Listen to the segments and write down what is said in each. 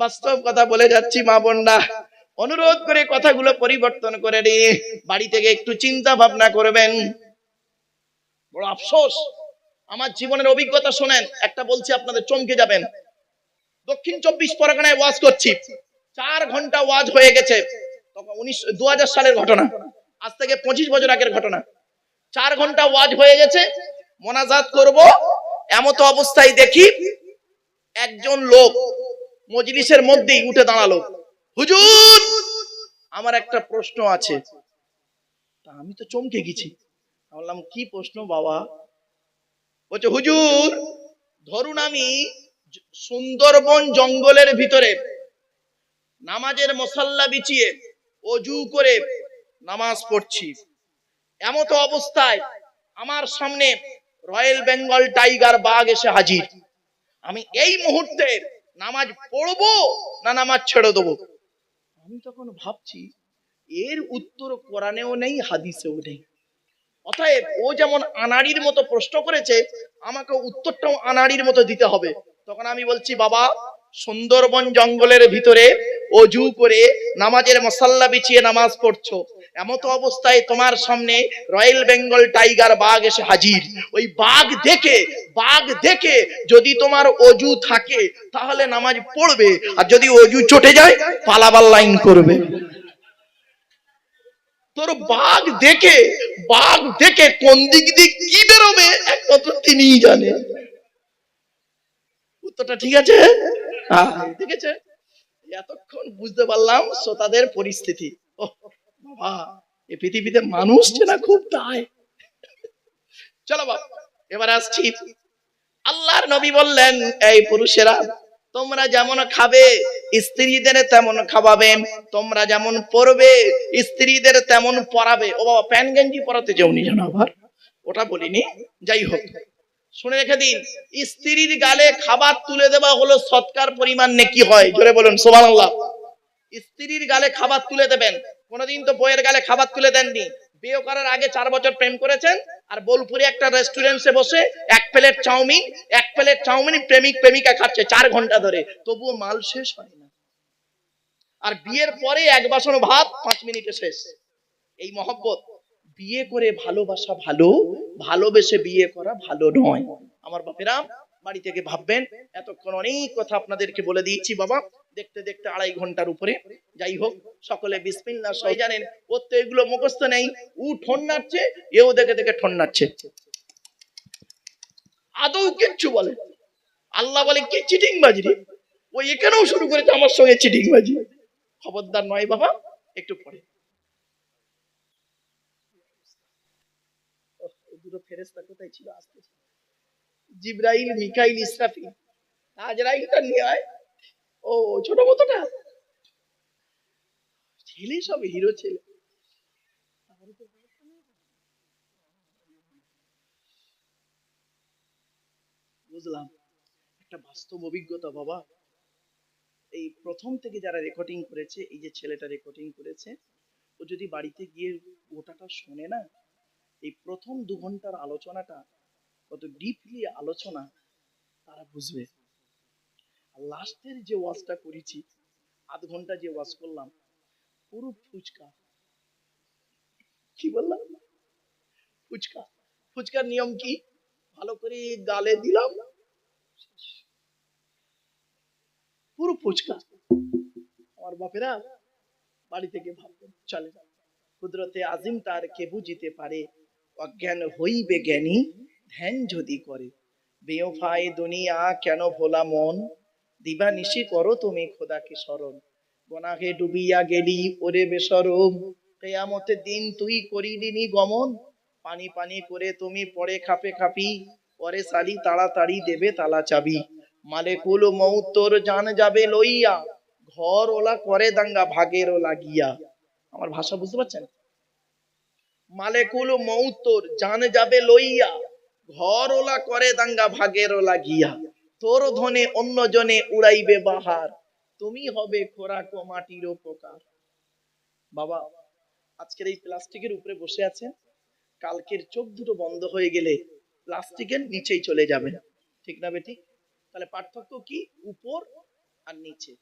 বাস্তব কথা বলে যাচ্ছি, মা বোনরা। অনুরোধ করে কথাগুলো পরিবর্তন করে নিয়ে বাড়ি থেকে একটু চিন্তা ভাবনা করবেন। বড় আফসোস, আমার জীবনের অভিজ্ঞতা শোনেন, একটা বলছি, আপনাদের চমকে যাবেন। দক্ষিণ চব্বিশ পরগনায় ওয়াজ করছি, চার ঘণ্টা ওয়াজ হয়ে গেছে। তখন দু সালের ঘটনা, আজ থেকে পঁচিশ বছর আগের ঘটনা। চার ঘণ্টা ওয়াজ হয়ে গেছে, মোনাজাত করব, এমত অবস্থায় দেখি, একজন লোক মজলিসের মধ্যেই উঠে দাঁড়াল। হুজুর, আমার একটা প্রশ্ন আছে। আমি তো চমকে গেছি। বললাম, কি প্রশ্ন বাবা? বলছে, হুজুর, ধরুন আমি সুন্দরবন জঙ্গলের ভিতরে নামাজের মশাল্লা বিছিয়ে অজু করে নামাজ পড়ছি। এমতো অবস্থায় আমার সামনে রয়্যাল বেঙ্গল টাইগার বাঘ এসে হাজির। আমি এই মুহূর্তে নামাজ পড়ব না নামাজ ছেড়ে দেবো? আমি তখন ভাবছি, এর উত্তর কোরআনেও নেই, হাদিসেও নেই। অতএব ও যেমন আনাড়ির মতো প্রশ্ন করেছে, আমাকে উত্তরটাও আনাড়ির মতো দিতে হবে। তখন আমি বলছি, বাবা, সুন্দরবন জঙ্গলের ভিতরে অজু করে নামাজের মশাল্লা বিছিয়ে নামাজ পড়ছো। এমত অবস্থায় তোমার সামনে রয়্যাল বেঙ্গল টাইগার বাঘ এসে হাজির। ওই বাঘ দেখে বাঘ দেখে যদি তোমার অজু থাকে তাহলে নামাজ পড়বে। আর যদি অজু চটে যায় পালাবার লাইন করবে। তোর বাঘ দেখে বাঘ দেখে কোন দিক দিয়ে কি বেরোবে একমাত্র তিনিই জানে। উত্তরটা ঠিক আছে? হ্যাঁ। ঠিক আছে? এতক্ষণ বুঝতে পারলাম শ্রোতাদের পরিস্থিতি। বাবা, এ পৃথিবীতে মানুষ যে না খুব দায় চলো বাবা, এবার আসছি। আল্লাহর নবী বললেন, এই পুরুষেরা, তোমরা যেমন খাবে, স্ত্রীদের তেমন খাওয়াবে। তোমরা যেমন পরবে, স্ত্রীদের তেমন পরাবে। ও বাবা, প্যান গেঞ্জি পরাতে যাওনি জানো আবার। ওটা বলিনি, যাই হোক। শুনে রেখে দিন, স্ত্রীর গালে খাবার তুলে দেওয়া হলো সৎকার পরিমাণ নেকি হয়। জোরে বলুন, সুবহানাল্লাহ। স্ত্রীর গালে খাবার তুলে দেবেন। কোনোদিন তো বইয়ের গালে খাবার তুলে দেননি। বিয়ে করার আগে চার বছর প্রেম করেছেন, আর বোলপুরে একটা রেস্টুরেন্টে বসে এক প্লেট চাউমিন, এক প্লেট চাউমিন প্রেমিক প্রেমিকা খাচ্ছে চার ঘণ্টা ধরে। তবুও মাল শেষ হয় না। আর বিয়ের পরে এক বাসন ভাত পাঁচ মিনিটে শেষ। এই মহব্বত, বিয়ে করে ভালোবাসা ভালো, ভালোবেসে বিয়ে করা ভালো নয়। আমার বাপেরা বাড়ি থেকে ভাববেন, এতক্ষণ অনেক কথা আপনাদেরকে বলে দিয়েছি বাবা। দেখতে দেখতে আড়াই ঘণ্টার উপরে। যাই হোক, সকলে বিসমিল্লাহ সহ জানেন ওর তো এগুলো মুখস্থ নেই। উ ঠন নাড়ছে, এও দেখে দেখে ঠন নাড়ছে। আদৌ কিচ্ছু বলে। আল্লাহ বলে, কি চিটিং বাজি রে? ও এখানেও শুরু করেছে, আমার সঙ্গে চিটিং বাজি খবরদার নয় বাবা, একটু পরে। কোথায় ছিল? আসতে জিব্রাইল, মিকাইল, ইসরাফিল। আজরাইলটা নিয়ে আয়। ও, ছোট মতোটা ছেলে সব হিরো ছেলে। বুঝলাম। একটা বাস্তব অভিজ্ঞতা বাবা। এই প্রথম থেকে যারা রেকর্ডিং করেছে, এই যে ছেলেটা রেকর্ডিং করেছে, ও যদি বাড়িতে গিয়ে গোটাটা শোনে না, এই প্রথম দু ঘণ্টার আলোচনাটা, কত ডিপলি আলোচনা, তারা বুঝবে। লাস্টের যে ওয়াজটা করেছি, আধ ঘণ্টা যে ওয়াজ করলাম, পুরো ফুচকা। কি বললাম? ফুচকা। ফুচকার নিয়ম কি? ভালো করে গালে দিলাম। পুরো ফুচকা। আমার বাপেরা বাড়ি থেকে ভাববেন চলে কুদরতে আজিম তার কে বুঝিতে পারে। অজ্ঞান হইবে জ্ঞানী, ধ্যান যদি করে। বেওফায় দুনিয়া কেন ভোলা মন? দিবা নিশি করো তুমি খোদাকে স্মরণ। গোনাহে ডুবিয়া গেলি ওরে বেসরম। কেয়ামতের দিন তুই করিলিনি গমন। পানি পানি করে তুমি পরে খাপে খাপি, পরে সালি তাড়াতাড়ি দেবে তালা চাবি। মালেকুল মৌত তোর জান যাবে লইয়া, ঘর ওলা করে দাঙ্গা ভাগের ওলা গিয়া। আমার ভাষা বুঝতে পারছেন? মালেকুল মৌত তোর জান যাবে লইয়া, ঘর ওলা করে দাঙ্গা ভাগের ওলা গিয়া। তোর ধনে অন্য জনে উড়াইবে বাহার। তুমি হবে খোরাক ও মাটির উপকার বাবা, আজকের এই প্লাস্টিকের উপরে বসে আছেন। কালকের চোখ দুটো বন্ধ হয়ে গেলে প্লাস্টিকের নিচেই চলে যাবে ঠিক না বেটি? তাহলে পার্থক্য কি? উপর আর নিচে।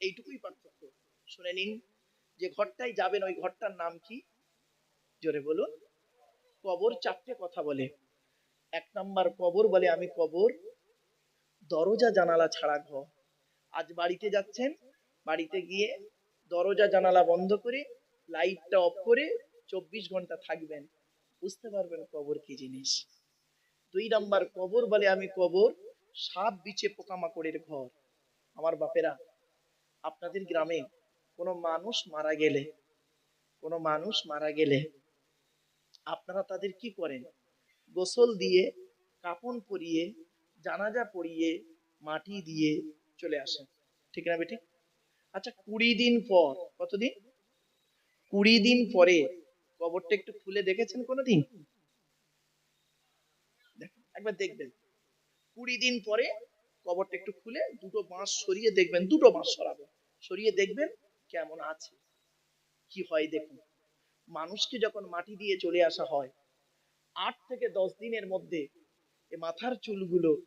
এইটুকুই পার্থক্য। শুনে নিন, যে ঘরটায় যাবেন, ওই ঘরটার নাম কি? জোরে বলুন। কবর চারটে কথা বলে। এক নাম্বার কবর বলে আমি কবর দরজা জানালা ছাড়া ঘর। আজ বাড়িতে যাচ্ছেন, বাড়িতে গিয়ে দরজা জানালা বন্ধ করে লাইটটা অফ করে চব্বিশ ঘণ্টা থাকবেন। বুঝতে পারবেন কবর কি জিনিস। দুই নাম্বার কবর বলে আমি কবর, সাপ বিছে পোকামাকড়ের ঘর। আমার বাপেরা, আপনাদের গ্রামে কোনো মানুষ মারা গেলে, কোনো মানুষ মারা গেলে আপনারা তাদের কি করেন? গোসল দিয়ে কাপন পরিয়ে জানাজা পরিয়ে মাটি দিয়ে চলে আসেন। ঠিক না বেটি? আচ্ছা কুড়ি দিন পর, কতদিন? কুড়ি দিন পরে, কবরটা একটু খুলে দেখেছেন কোনোদিন? একবার দেখবেন। কুড়ি দিন পরে কবরটা একটু খুলে দুটো বাঁশ সরিয়ে দেখবেন, দুটো বাঁশ সরাবেন সরিয়ে দেখবেন কেমন আছে। কি হয় দেখুন। মানুষকে যখন মাটি দিয়ে চলে আসা হয়, আট থেকে দশ দিনের মধ্যে মাথার চুলগুলো,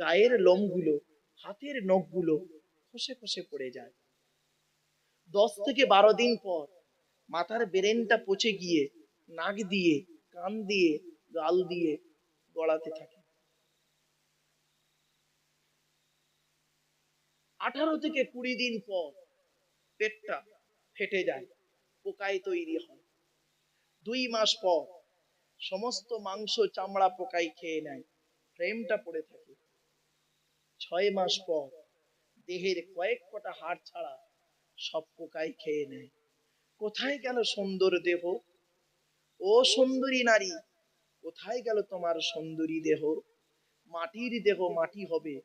গায়ের লোমগুলো, হাতের নখগুলো খসে খসে পড়ে যায়। দশ থেকে বারো দিন পর মাথার বেরেনটা পচে গিয়ে নাক দিয়ে, কান দিয়ে, গাল দিয়ে গড়াতে থাকে। আঠারো থেকে কুড়ি দিন পর পেটটা ফেটে যায়, পোকায় তৈরি হয়। দুই মাস পর সমস্ত মাংস চামড়া পোকায় খেয়ে নেয়। ফ্রেমটা পড়ে থাকে। ছয় মাস পর দেহের কয়েক কটা হাড় ছাড়া সব পোকায় খেয়ে নেয়। কোথায় গেল সুন্দর দেহ? ও সুন্দরী নারী, কোথায় গেল তোমার সুন্দরী দেহ? মাটির দেহ মাটি হবে,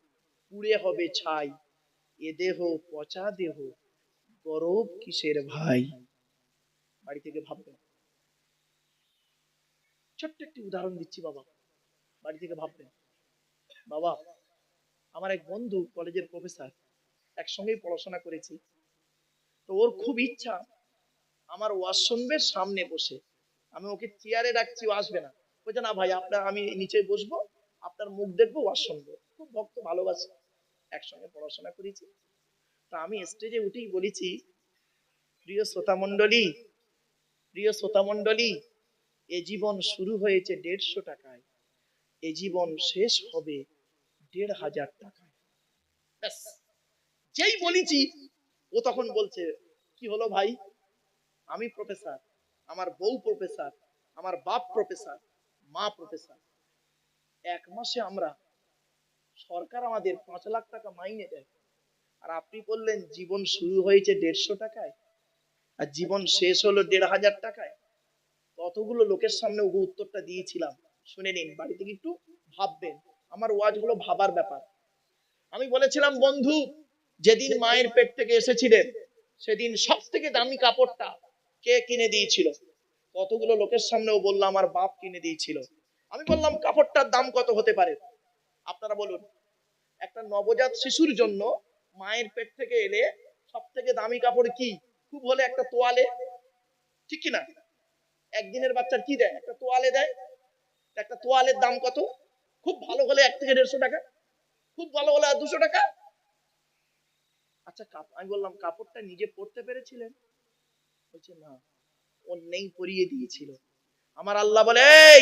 পুড়ে হবে ছাই। এ দেহ পচা দেহ, গরব কিসের ভাই? বাড়ি থেকে ভাববেন ছোট্ট একটি উদাহরণ দিচ্ছি, বাবা। বাড়ি থেকে ভাববেন। বাবা, আমার এক বন্ধু কলেজের প্রফেসর, একসঙ্গেই পড়াশোনা করেছি। তো ওর খুব ইচ্ছা আমার শুনবে সামনে বসে। আমি ওকে চেয়ারে রাখছি, ও আসবে না। বলছে, না ভাই, আপনার, আমি নিচে বসবো, আপনার মুখ দেখব ওয়াজ খুব ভক্ত, ভালোবাসে। একসঙ্গে পড়াশোনা করেছি। তা আমি স্টেজে উঠেই বলেছি, প্রিয় শ্রোতা মণ্ডলী প্রিয় শ্রোতা মণ্ডলী এ জীবন শুরু হয়েছে দেড়শো টাকায়। এ জীবন শেষ হবে দেড় হাজার টাকায়। যেই বলেছি, ও তখন বলছে, কি হলো ভাই? আমি প্রফেসর আমার বউ প্রফেসর আমার বাপ প্রফেসর মা প্রফেসর এক মাসে আমরা সরকার আমাদের পাঁচ লাখ টাকা মাইনে দেয়। আর আপনি বললেন, জীবন শুরু হয়েছে দেড়শো টাকায়? আর জীবন শেষ হলো দেড় হাজার টাকায়। কতগুলো লোকের সামনে ওকে উত্তরটা দিয়েছিলাম? শুনে নিন, বাড়ি থেকে একটু ভাববেন। আমার ওয়াজ হলো ভাবার ব্যাপার। আমি বলেছিলাম, বন্ধু, যেদিন মায়ের পেট থেকে এসেছিলেন, সেদিন সব থেকে দামি কাপড়টা কে কিনে দিয়েছিল? কতগুলো লোকের সামনেও বললাম আমার বাপ কিনে দিয়েছিল। আমি বললাম, কাপড়টার দাম কত হতে পারে? আপনারা বলুন, একটা নবজাত শিশুর জন্য মায়ের পেট থেকে এলে সব থেকে দামি কাপড় কি? খুব হলে একটা তোয়ালে? ঠিক কি না একদিনের বাচ্চার কি দেয়? একটা তোয়ালে দেয়। একটা তোয়ালের দাম কত? খুব ভালো হলে এক থেকে দেড়শো টাকা। খুব ভালো হলে আর দুশো টাকা। আচ্ছা আমি বললাম কাপড়টা নিজে পরতে পেরেছিলেন? বলছে না ও নেই পরিয়ে দিয়েছিল। আমার আল্লাহ বলে "এই,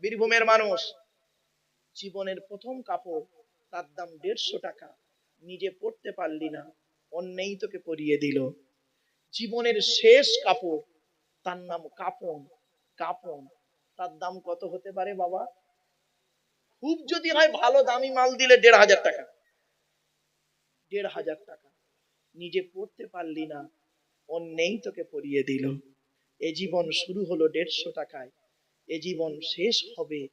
বীরভূমের মানুষ জীবনের প্রথম কাপড় তার দাম দেড়শো টাকা। নিজে পড়তে পারলি না অন্যেই তোকে পরিয়ে দিল। জীবনের শেষ কাপড় তার নাম কাপন কাপন তার দাম কত হতে পারে বাবা? খুব যদি হয় ভালো দামি মাল দিলে দেড় হাজার টাকা। দেড় হাজার টাকা। নিজে পড়তে পারলি না, অন্যেই তোকে পরিয়ে দিল। এ জীবন শুরু হলো দেড়শো টাকায়। এ জীবন শেষ হবে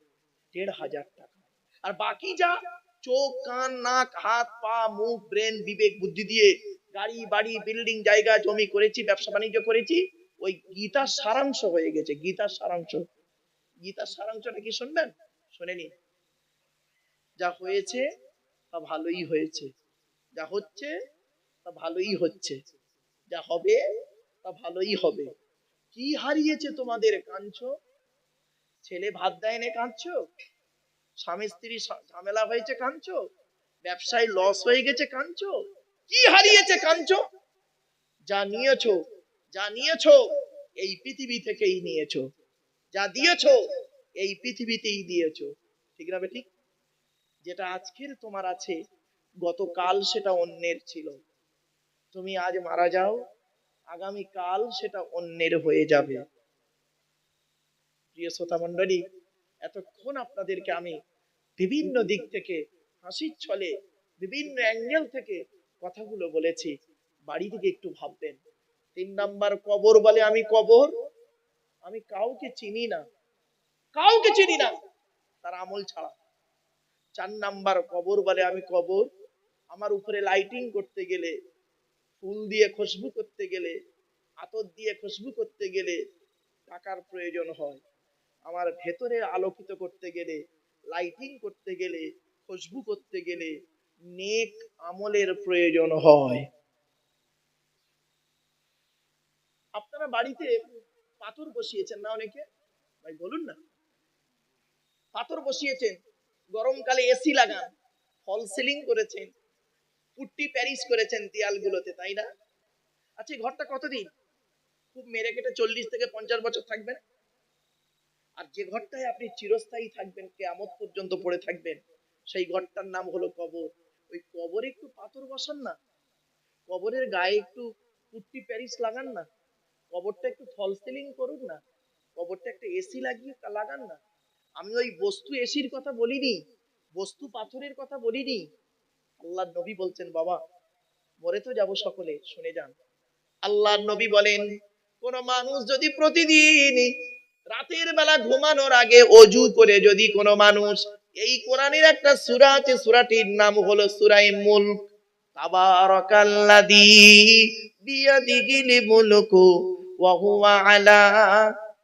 দেড় হাজার টাকা। আর বাকি যা, চোখ, কান, নাক, হাত, পা, মুখ, ব্রেন, বিবেক, বুদ্ধি দিয়ে গাড়ি, বাড়ি, বিল্ডিং, জায়গা, জমি করেছি, ব্যবসা, বাণিজ্য করেছি ওই গীতার সারাংশ হয়ে গেছে, গীতার সারাংশ। গীতার সারাংশটা কি শুনবেন? শুনে নিন যা হয়েছে, তা ভালোই হয়েছে। যা হচ্ছে, তা ভালোই হচ্ছে। যা হবে, তা ভালোই হবে। কি হারিয়েছে তোমাদের কাঁদছো ছেলে ভাত দেয় না কাঁদছো স্বামী স্ত্রী ঝামেলা হয়েছে কাঁদছো ব্যবসায় লস হয়ে গেছে কাঁদছো কি হারিয়েছে কাঞ্চো? যা নিয়েছো যা নিয়েছো, এই পৃথিবী থেকেই নিয়েছো। যা দিয়েছ, এই পৃথিবীতেই দিয়েছ। ঠিক না ঠিক? যেটা আজকের তোমার আছে, গতকাল সেটা অন্যের ছিল। তুমি আজ মারা যাও আগামী কাল সেটা অন্যের হয়ে যাবে। প্রিয় শ্রোতা মন্ডলী এতক্ষণ আপনাদেরকে আমি বিভিন্ন দিক থেকে, হাসির ছলে, বিভিন্ন অ্যাঙ্গেল থেকে কথাগুলো বলেছি। বাড়ি থেকে একটু ভাববেন। তিন নাম্বার কবর বলে আমি কবর? আমি কাউকে চিনি না। কাউকে চিনি না। তার আমল ছাড়া। চার নাম্বার কবর বলে আমি কবর। আমার উপরে লাইটিং করতে গেলে, ফুল দিয়ে খুশবু করতে গেলে, আতর দিয়ে খুশবু করতে গেলে টাকার প্রয়োজন হয়। আমার ভেতরে আলোকিত করতে গেলে লাইটিং করতে গেলে, খুশবু করতে গেলে নেক আমলের প্রয়োজন হয়। আপনারা বাড়িতে পাথর বসিয়েছেন না অনেকে? ভাই, বলুন না। পাথর বসিয়েছেন, গরমকালে এসি লাগান ফল সিলিং করেছেন, পুট্টি প্যারিস করেছেন দেয়ালগুলোতে, তাই না? আচ্ছা ঘরটা কতদিন? খুব মেরে কেটে চল্লিশ থেকে পঞ্চাশ বছর থাকবেন আর যে ঘরটায় আপনি চিরস্থায়ী থাকবেন, কেয়ামত পর্যন্ত পড়ে থাকবেন, সেই ঘরটার নাম হলো কবর। ওই কবরে একটু পাথর বসান না। কবরের গায়ে একটু পুট্টি প্যারিস লাগান না। কবরটা একটু ফল সিলিং করুন না, কবরটা একটা এসি লাগিয়ে লাগান না। আমি ওই বস্তু এসির কথা বলিনি, বস্তু পাথরের কথা বলিনি। আল্লাহ নবী বলছেন, বাবা, মরে তো যাব সকলে, শুনে যান। আল্লাহ নবী বলেন, কোন মানুষ যদি প্রতিদিন রাতের বেলা ঘুমানোর আগে অজু করে যদি কোনো মানুষ এই কোরআনের একটা সূরা আছে, সূরাটির নাম হলো সূরায়ে মুলক, তাবারাকাল্লাযী বিয়াদিহিল মুলকু হুয়া আলা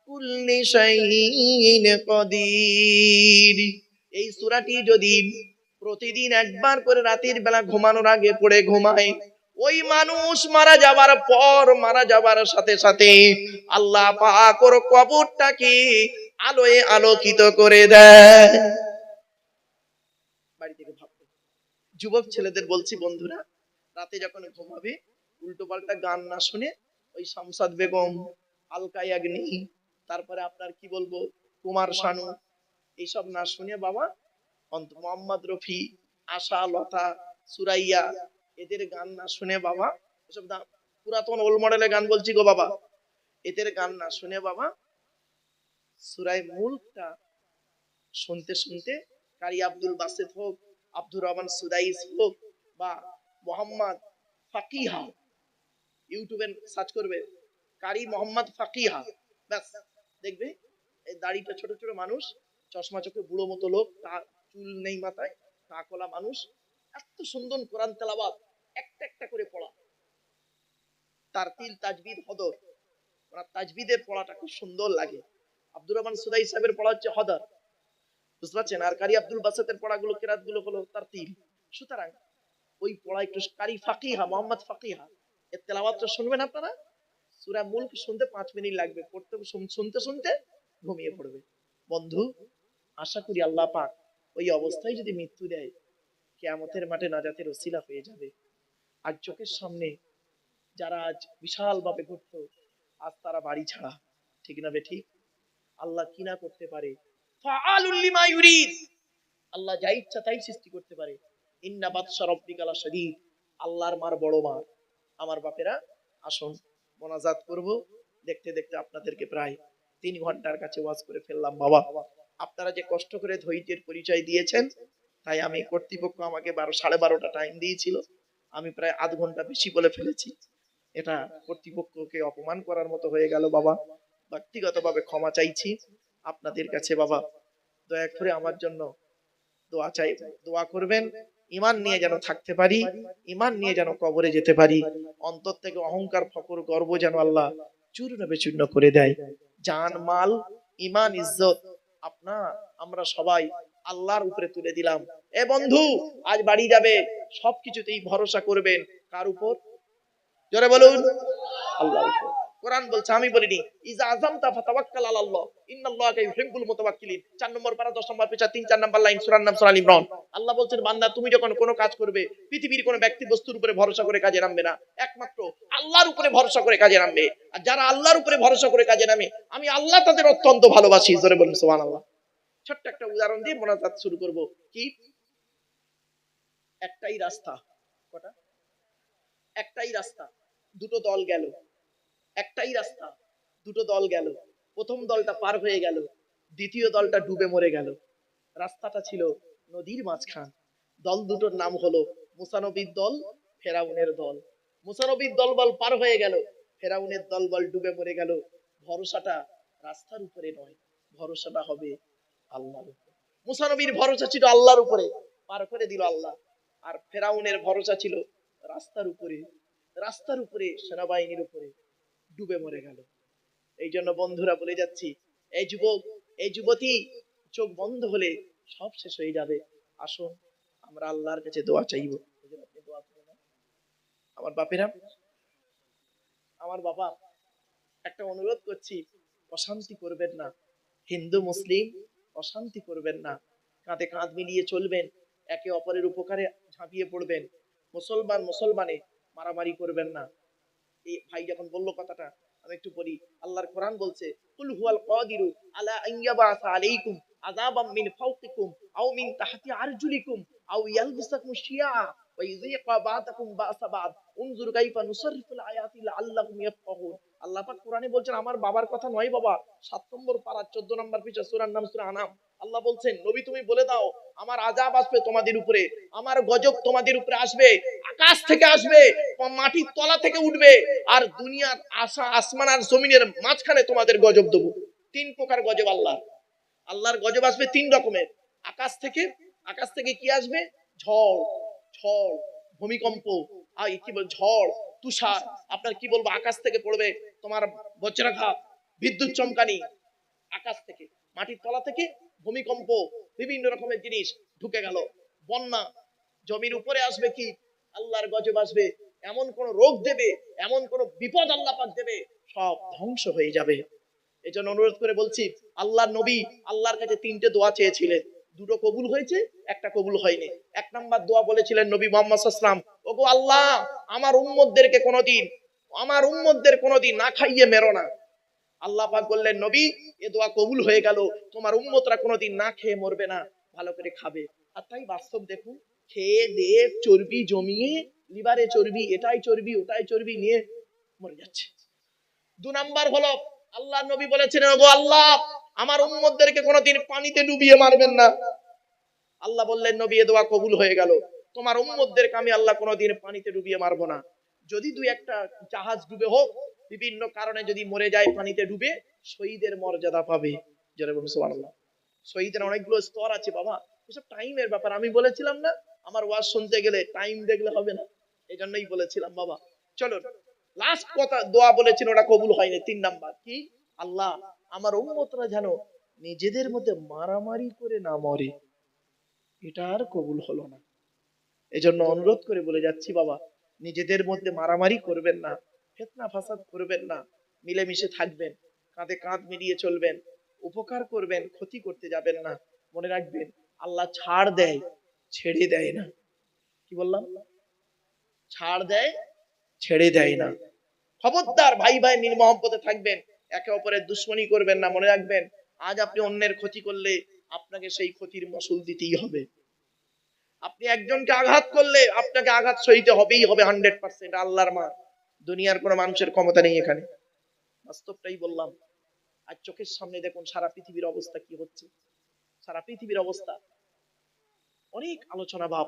কুল্লি শাইইন কাদির এই সূরাটি যদি প্রতিদিন একবার করে রাতের বেলা ঘুমানোর আগে পড়ে ঘুমায়, ওই মানুষ মারা যাবার পর মারা যাবার সাথে সাথে আল্লাহ কবরটাকে আলোয় আলোকিত করে দেয়। থেকে যুবক ছেলেদের বলছি, বন্ধুরা, রাতে যখন ঘুমাবে, উল্টো পাল্টা গান না শুনে ওই শামসাদ বেগম আলকা ইয়াগনি তারপরে আপনার কি বলব, কুমার শানু, এইসব না শুনে বাবা অন্ত মোহাম্মদ রফি, আশা, লতা, সুরাইয়া, এদের গান না শুনে বাবা, এসব পুরাতন ওল্ড মডেলের গান বলছি গো বাবা। এদের গান না শুনে বাবা সুরাই মুলকটা শুনতে শুনতে কারি আব্দুল বাসেদ হোক, আব্দুর রহমান সুদাইস হোক বা মোহাম্মদ ফাকিহা ইউটিউবে সার্চ করবে, কারি মোহাম্মদ ফাকিহা। ব্যাস, দেখবে, এই দাড়িটা ছোট ছোট মানুষ, চশমা চোখে বুড়ো মতো লোক, তা চুল নেই মাথায় কাকলা মানুষ, এত সুন্দর কোরআন তেলাবাদ একটা একটা করে পড়া। তার তিল তাজবিদ হদর। ওনার তাজবিদের পড়াটা খুব সুন্দর লাগে। আব্দুর রহমান সুদাই সাহেবের পড়া হচ্ছে হদর। বুঝতে পারছেন? আর কারি আব্দুল বাসাতের পড়াগুলো কেরাতগুলো হলো তার তিল। সুতরাং, ওই পড়া একটু কারি ফাকিহা, মোহাম্মদ ফাকিহা। এর তেলাওয়াতটা শুনবেন আপনারা। সূরা মুলক শুনতে পাঁচ মিনিট লাগবে। পড়তে শুনতে শুনতে ঘুমিয়ে পড়বে। বন্ধু, আশা করি আল্লাহ পাক ওই অবস্থায় যদি মৃত্যু দেয়, কেয়ামতের মাঠে নাজাতের ওসিলা হয়ে যাবে। আর চোখের সামনে যারা আজ বিশাল ভাবে ঘুরতো, আজ তারা বাড়ি ছাড়া। ঠিক না বে ঠিক? আল্লাহ কি না করতে পারে? আল্লাহ যা ইচ্ছা তাই সৃষ্টি করতে পারে। ইন্না বাদশা রব্বিকা লাশাদীদ। আল্লাহর মার বড় মার। আমার বাপেরা আসুন মোনাজাত করব। দেখতে দেখতে আপনাদেরকে প্রায় তিন ঘণ্টার কাছে ওয়াজ করে ফেললাম। বাবা, আপনারা যে কষ্ট করে ধৈর্যের পরিচয় দিয়েছেন, তাই আমি কর্তৃপক্ষ আমাকে বারো সাড়ে বারোটা টাইম দিয়েছিল। আমি প্রায় আধ ঘণ্টা বেশি বলে ফেলেছি। এটা কর্তৃপক্ষকে অপমান করার মতো হয়ে গেল, বাবা। ব্যক্তিগতভাবে ক্ষমা চাইছি। আপনাদের কাছে বাবা, দয়া করে আমার জন্য দোয়া চাই দোয়া করবেন। ইমান নিয়ে যেন থাকতে পারি, ইমান নিয়ে যেন কবরে যেতে পারি। অন্তর থেকে অহংকার, ফকর, গর্ব যেন আল্লাহ চূর্ণ বিচূর্ণ করে দেয়। জান, মাল, ইমান, ইজ্জত আপনা আমরা সবাই আল্লাহর উপরে তুলে দিলাম। এ বন্ধু, আজ বাড়ি যাবে, সবকিছুতেই ভরসা করবেন। কার উপর? জোরে বলুন। আল্লাহর উপর। কোরআন বলছে, আমি বলিনি, ইজা আযামতা ফাতাওয়াক্কাল আলাল্লাহ, ইন্নাল্লাহা ইউহিব্বুল মুতাওয়াক্কিলিন। 4 নম্বর পারা 10 নম্বর পৃষ্ঠা 3 4 নম্বর লাইন, সূরার নাম সূরা আল ইমরান। আল্লাহ বলছেন, বান্দা, তুমি যখন কোনো কাজ করবে, পৃথিবীর কোনো ব্যক্তি বস্তুর উপরে ভরসা করে কাজে নামবে না। একমাত্র আল্লাহর উপরে ভরসা করে কাজে নামবে। আর যারা আল্লাহর উপরে ভরসা করে কাজে নামে, আমি আল্লাহ তাদের অত্যন্ত ভালোবাসি। জোরে বলুন, সুবহানাল্লাহ। ছোট্ট একটা উদাহরণ দিয়ে মোনাজাত শুরু করব। কি? একটাই রাস্তা। কটা? একটাই রাস্তা। দুটো দল গেল। একটাই রাস্তা। দুটো দল গেল। প্রথম দলটা পার হয়ে গেল। দ্বিতীয় দলটা ডুবে মরে গেল। রাস্তাটা ছিল নদীর মাঝখান। দল দুটোর নাম হলো মুসানবীর দল, ফেরাউনের দল। মুসানবীর দল বল পার হয়ে গেল। ফেরাউনের দল বল ডুবে মরে গেল। ভরসাটা রাস্তার উপরে নয়। ভরসাটা হবে আল্লাহর উপরে। মুসানবীর ভরসা ছিল আল্লাহর উপরে। পার করে দিল আল্লাহ। আর ফেরাউনের ভরসা ছিল রাস্তার উপরে। রাস্তার উপরে সেনাবাহিনীর উপরে। ডুবে মরে গেল। এই জন্য বন্ধুরা বলে যাচ্ছি, এই যুবক, এই যুবতী, চোখ বন্ধ হলে সব শেষ হয়ে যাবে। আসুন, আমরা আল্লাহর কাছে দোয়া চাইব? আমার বাপেরা, আমার বাবা, একটা অনুরোধ করছি, অশান্তি করবেন না। হিন্দু, মুসলিম, অশান্তি করবেন না। কাঁধে কাঁধ মিলিয়ে চলবেন, একে অপরের উপকারে ঝাঁপিয়ে পড়বেন। মুসলমান, মুসলমানে মারামারি করবেন না। এই ভাই যখন বলল কথাটা, আমি একটু বলি আল্লাহর কোরআন বলছে, কুল হুয়াল কাদিরু আলা আইয়াবাসা আলাইকুম আযাবাম মিন ফাওকিকুম আও মিন তাহতি আরজুলিকুম আও ইয়ালবিসাকুম শিয়া ওয়া ইযীকা বাদাকুম বাসা বাদ। উনজুর কাইফা নুসাররিফুল আয়াতি লাআল্লাকুম ইয়াফকাহুন। আল্লাহ পাক কোরআনে বলছেন, আমার বাবার কথা নয় বাবা 7 নম্বর পারা 14 নম্বর পৃষ্ঠা সূরার নাম সূরা আনাম। আল্লাহ বলছেন, নবী, তুমি বলে দাও, আমার আযাব আসবে তোমাদের উপরে, আমার গজব তোমাদের উপরে আসবে, আকাশ থেকে আসবে, মাটির তলা থেকে উঠবে, আর দুনিয়ার আশা, আসমান আর জমিনের মাঝখানে তোমাদের গজব দেবো। তিন প্রকার গজব আল্লাহ আল্লাহর গজব আসবে তিন রকমের। আকাশ থেকে আকাশ থেকে কি আসবে? ঝড় ঝড়, ভূমিকম্প, আর কি বল, ঝড়, তুষার। আপনার কি বলব, আকাশ থেকে পড়বে তোমার বজ্রাঘাত বিদ্যুৎ চমকানি আকাশ থেকে, মাটির তলা থেকে ভূমিকম্প, বিভিন্ন রকমের জিনিস ঢুকে গেল। বন্যা, জমির উপরে আসবে কি? আল্লাহর গজব আসবে। এমন কোন রোগ দেবে, এমন কোন বিপদ আল্লাহ পাক দেবে, সব ধ্বংস হয়ে যাবে। এই জন্য অনুরোধ করে বলছি আল্লাহ নবী আল্লাহর কাছে তিনটে দোয়া চেয়েছিলেন। দুটো কবুল হয়েছে, একটা কবুল হয়নি। এক নাম্বার দোয়া বলেছিলেন নবী মোহাম্মদ সাল্লাম ওগো আল্লাহ, আমার উম্মতদেরকে কোনোদিন আমার উম্মতদের কোনোদিন না খাইয়ে মেরো না। আল্লাহ পাক বললেন, নবী, এ দোয়া কবুল হয়ে গেল। তোমার উম্মতরা কোনোদিন না খেয়ে মরবে না। ভালো করে খাবে। আর তাই বাস্তব দেখুন, খেয়ে দিয়ে চর্বি জমিয়ে, লিভারে চর্বি, এটাই চর্বি, ওটাই চর্বি নিয়ে মরে যাচ্ছে। দু নাম্বার হলো আল্লাহ নবী বলেছেন, ওগো আল্লাহ, আমার উম্মতদেরকে কোনোদিন পানিতে ডুবিয়ে মারবেন না। আল্লাহ বললেন, নবী, এ দোয়া কবুল হয়ে গেল। তোমার উম্মতদেরকে আমি আল্লাহ কোনোদিন পানিতে ডুবিয়ে মারবো না। যদি দুই একটা জাহাজ ডুবে হোক, বিভিন্ন কারণে যদি মরে যায়, পানিতে ডুবে, শহীদের মর্যাদা পাবে। শহীদের অনেকগুলো স্তর আছে, বাবা। এসব টাইমের ব্যাপার। আমি বলেছিলাম না, আমার ওয়াজ শুনতে গেলে টাইম দেখলে হবে না। এই জন্যই বলেছিলাম, বাবা। চলো লাস্ট কথা, দোয়া বলেছেন, ওটা কবুল হয়নি, তিন নাম্বার। কি? আল্লাহ, আমার উম্মতরা যেন নিজেদের মধ্যে মারামারি করে না মরে। এটা আর কবুল হলো না। এজন্য অনুরোধ করে বলে যাচ্ছি, বাবা। নিজেদের মধ্যে মারামারি করবেন না, ফেতনা ফাসাদ করবেন না, মিলেমিশে থাকবেন, কাঁধে কাঁধ মিলিয়ে চলবেন, উপকার করবেন, ক্ষতি করতে যাবেন না, মনে রাখবেন আল্লাহ ছাড় দেয়, ছেড়ে দেয় না। কি বললাম? ছাড় দেয়, ছেড়ে দেয় না। খবরদার ভাই ভাই মিল মহব্বতে থাকবেন, একে অপরের দুশ্মনী করবেন না, মনে রাখবেন, আজ আপনি অন্যের ক্ষতি করলে আপনাকে সেই ক্ষতির মসুল দিতেই হবে। আপনি একজনকে আঘাত করলে আপনাকে আঘাত সইতে হবেই হবে হান্ড্রেড পার্সেন্ট আল্লাহর মা দুনিয়ার কোনো মানুষের ক্ষমতা নেই এখানে। বাস্তবটাই বললাম। আর চোখের সামনে দেখুন সারা পৃথিবীর অবস্থা কি হচ্ছে। সারা পৃথিবীর অবস্থা। অনেক আলোচনা ভাব।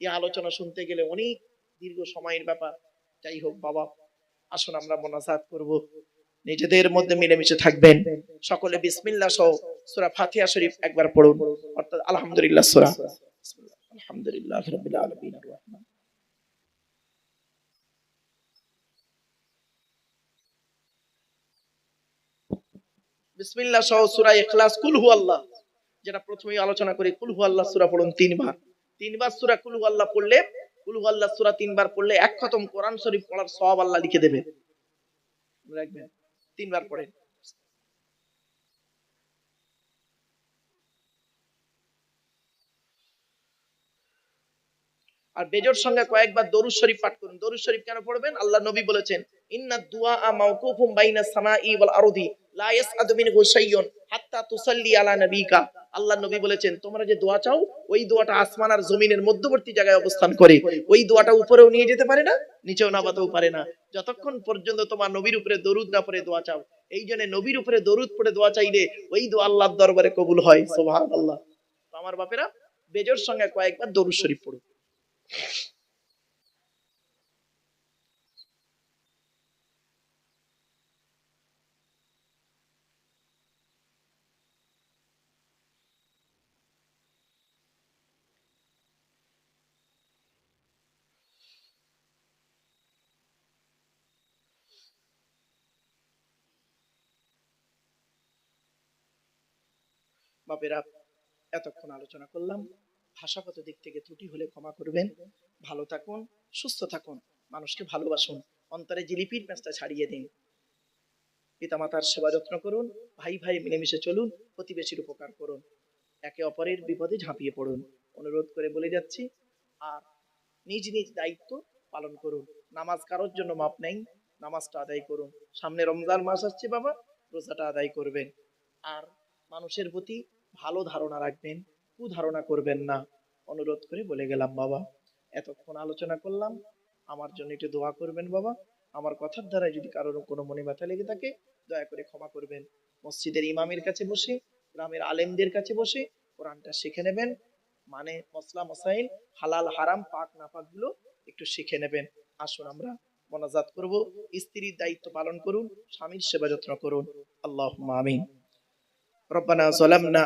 এই আলোচনা শুনতে গেলে অনেক দীর্ঘ সময়ের ব্যাপার। যাই হোক বাবা, আসুন আমরা মোনাজাত করব। নিজেদের মধ্যে মিলেমিশে থাকবেন। সকলে বিসমিল্লাহ সহ সূরা ফাতিহা শরীফ একবার পড়ুন। অর্থাৎ আলহামদুলিল্লাহ সূরা। আলহামদুলিল্লাহ রাব্বিল আলামিন রহমান। বিসমিল্লাহ সহ সূরা ইখলাস কুল হু আল্লাহ যেটা প্রথমেই আলোচনা করি, কুল হু আল্লাহ সূরা পড়ুন তিনবার। তিনবার সূরা কুল হু আল্লাহ পড়লে, কুল হু আল্লাহ সূরা তিনবার পড়লে এক খতম কোরআন শরীফ পড়ার সওয়াব আল্লাহ লিখে দেবে। রাখবেন? তিনবার পড়েন। আর বেজোর সঙ্গে কয়েকবার দরুদ শরীফ পাঠ করুন। দরুদ শরীফ কেন পড়বেন? আল্লাহ নবী বলেছেন, ইন্না দুআ মাওকুফুম বাইনা সামাই ওয়াল আরদি, লা ইয়াসআদু মিনহু শাইয়ুন হাত্তা তুসাল্লি আলা নবিকা। আল্লাহ নবী বলেছেন, তোমরা যে দোয়া চাও, ওই দোয়াটা আসমান আর জমিনের মধ্যবর্তী জায়গায় অবস্থান করে। ওই দোয়াটা উপরেও নিয়ে যেতে পারে না, নিচেও নামাতেও পারে না। যতক্ষণ পর্যন্ত তোমার নবীর উপরে দরুদ না পড়ে দোয়া চাও, এই জন্য নবীর উপরে দরুদ পড়ে দোয়া চাইলে ওই দোয়া আল্লাহর দরবারে কবুল হয়। সুবহানাল্লাহ। আমার বাপেরা, বেজোর সঙ্গে কয়েকবার দরুদ শরীফ পড়ুন। বাপেরা এতক্ষণ আলোচনা করলাম। ভাষাগত দিক থেকে ত্রুটি হলে ক্ষমা করবেন। ভালো থাকুন, সুস্থ থাকুন, মানুষকে ভালোবাসুন। অন্তরে জিলিপির ম্যাচটা ছাড়িয়ে দিন। পিতামাতার সেবা যত্ন করুন, ভাই ভাই মিলেমিশে চলুন, প্রতিবেশীর উপকার করুন। একে অপরের বিপদে ঝাঁপিয়ে পড়ুন। অনুরোধ করে বলে যাচ্ছি, আর নিজ নিজ দায়িত্ব পালন করুন। নামাজ কারোর জন্য মাপ নেই, নামাজটা আদায় করুন। সামনে রমজান মাস আসছে বাবা, রোজাটা আদায় করবেন। আর মানুষের প্রতি ভালো ধারণা রাখবেন। ধারণা করবেন না। অনুরোধ করে বলে গেলাম, বাবা, এতক্ষণ আলোচনা করলাম, আমার জন্য একটু দোয়া করবেন, বাবা। আমার কথার দ্বারা যদি কারোর কোনো মনে ব্যথা লেগে থাকে, দয়া করে ক্ষমা করবেন। মসজিদের ইমামের কাছে বসে, গ্রামের আলেমদের কাছে বসে কোরআনটা শিখে নেবেন। মানে মসলা, মসাইল, হালাল, হারাম, পাক নাপাকগুলো একটু শিখে নেবেন। আসুন আমরা মনাজাত করব, স্ত্রীর দায়িত্ব পালন করুন, স্বামীর সেবা যত্ন করুন। আল্লাহ আমিন। রব্বানা সালামনা